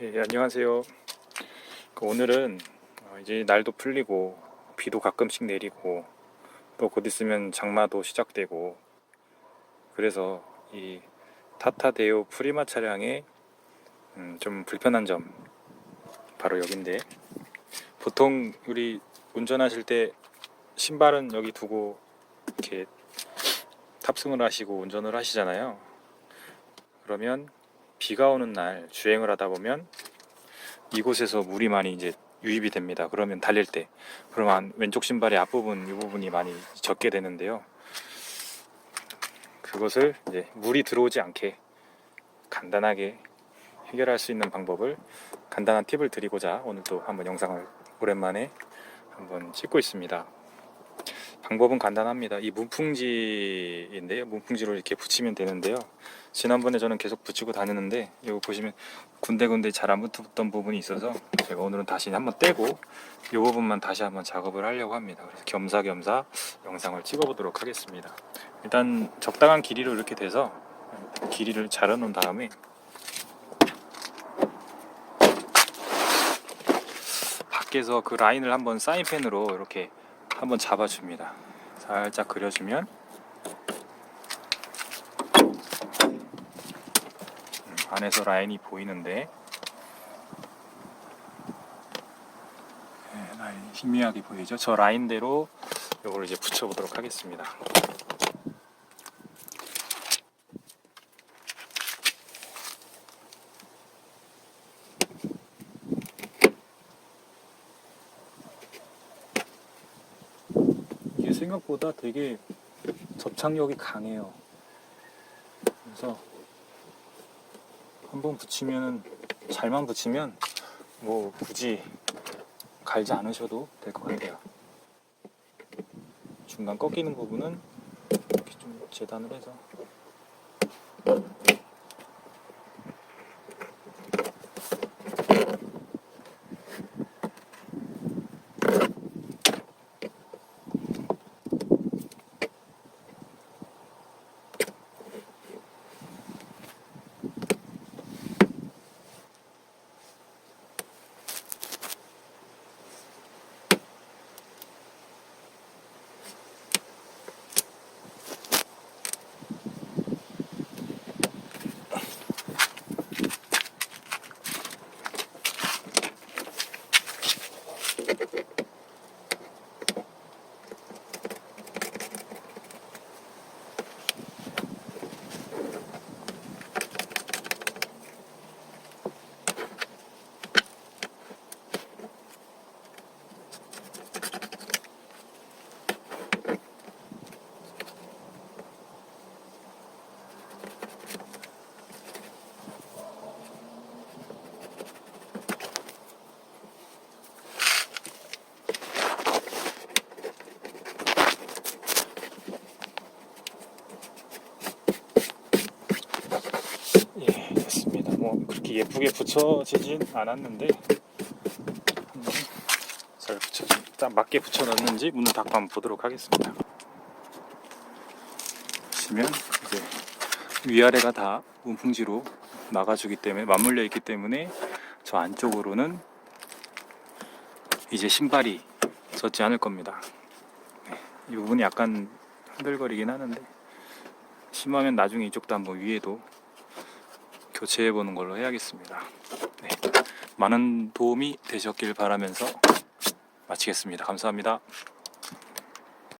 예, 안녕하세요. 그 오늘은 어, 이제 날도 풀리고 비도 가끔씩 내리고 또 곧 있으면 장마도 시작되고 그래서 이 타타 데오 프리마 차량의 음, 좀 불편한 점 바로 여긴데 보통 우리 운전하실 때 신발은 여기 두고 이렇게 탑승을 하시고 운전을 하시잖아요. 그러면 비가 오는 날 주행을 하다 보면 이곳에서 물이 많이 이제 유입이 됩니다. 그러면 달릴 때 그러면 왼쪽 신발의 앞부분 이 부분이 많이 젖게 되는데요. 그것을 이제 물이 들어오지 않게 간단하게 해결할 수 있는 방법을 간단한 팁을 드리고자 오늘 또 한번 영상을 오랜만에 한번 찍고 있습니다. 방법은 간단합니다. 이 문풍지인데요. 문풍지로 이렇게 붙이면 되는데요. 지난번에 저는 계속 붙이고 다녔는데 이거 보시면 군데군데 잘 안 붙었던 부분이 있어서 제가 오늘은 다시 한번 떼고 이 부분만 다시 한번 작업을 하려고 합니다. 그래서 겸사겸사 영상을 찍어보도록 하겠습니다. 일단 적당한 길이로 이렇게 돼서 길이를 놓은 다음에 밖에서 그 라인을 한번 사인펜으로 이렇게 한번 잡아줍니다. 살짝 그려주면 음, 안에서 라인이 보이는데 네, 라인 희미하게 보이죠? 저 라인대로 이걸 이제 붙여보도록 하겠습니다. 생각보다 되게 접착력이 강해요. 그래서 한번 붙이면 잘만 붙이면 뭐 굳이 갈지 않으셔도 될 것 같아요. 중간 꺾이는 부분은 이렇게 좀 재단을 해서 예, 됐습니다. 뭐 예쁘게 붙여지진 않았는데 한번 잘 붙여, 딱 맞게 붙여놨는지 문을 닫고 한번 보도록 하겠습니다. 보시면 이제 위아래가 다 문풍지로 막아주기 때문에 맞물려 있기 때문에 저 안쪽으로는 이제 신발이 젖지 않을 겁니다. 네, 이 부분이 약간 흔들거리긴 하는데 심하면 나중에 이쪽도 한번 위에도 교체해 보는 걸로 해야겠습니다. 네, 많은 도움이 되셨길 바라면서 마치겠습니다. 감사합니다.